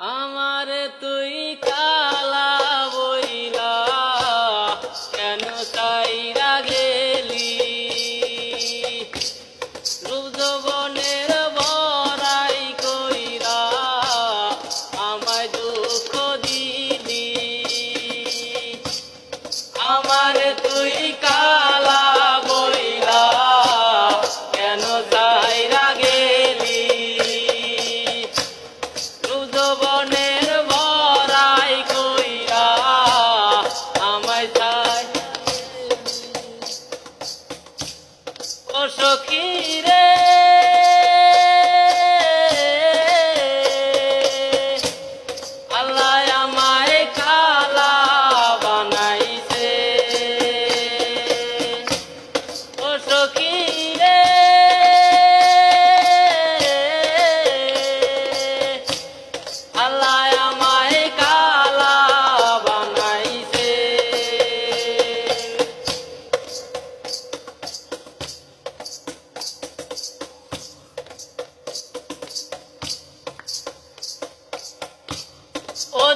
阿妈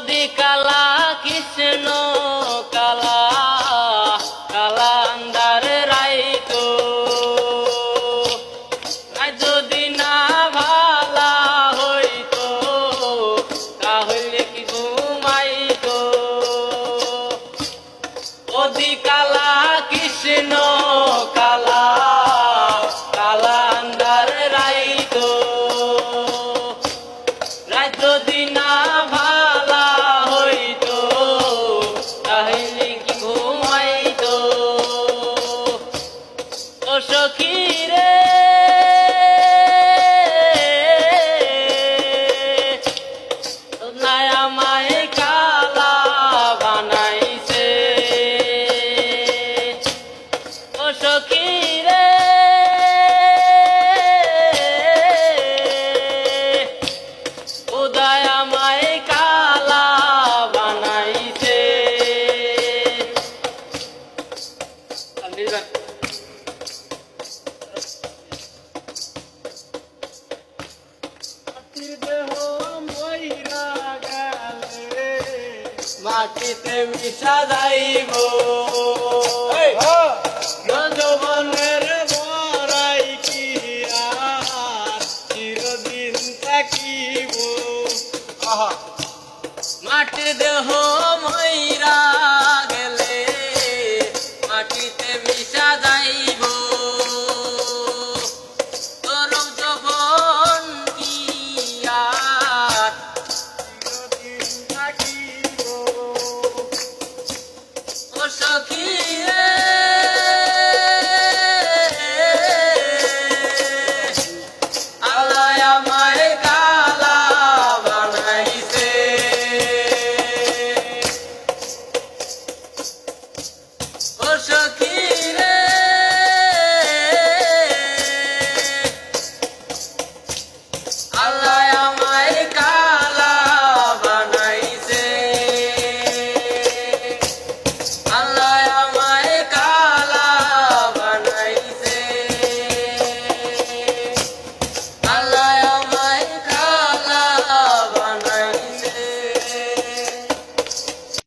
মোদি কালা কৃষ্ণ। fire. মাটিতে মিশা যাইব। নজবনের হ্যাঁ। বরাই কি আর চিরদিন থাকিব। মাটি দেহ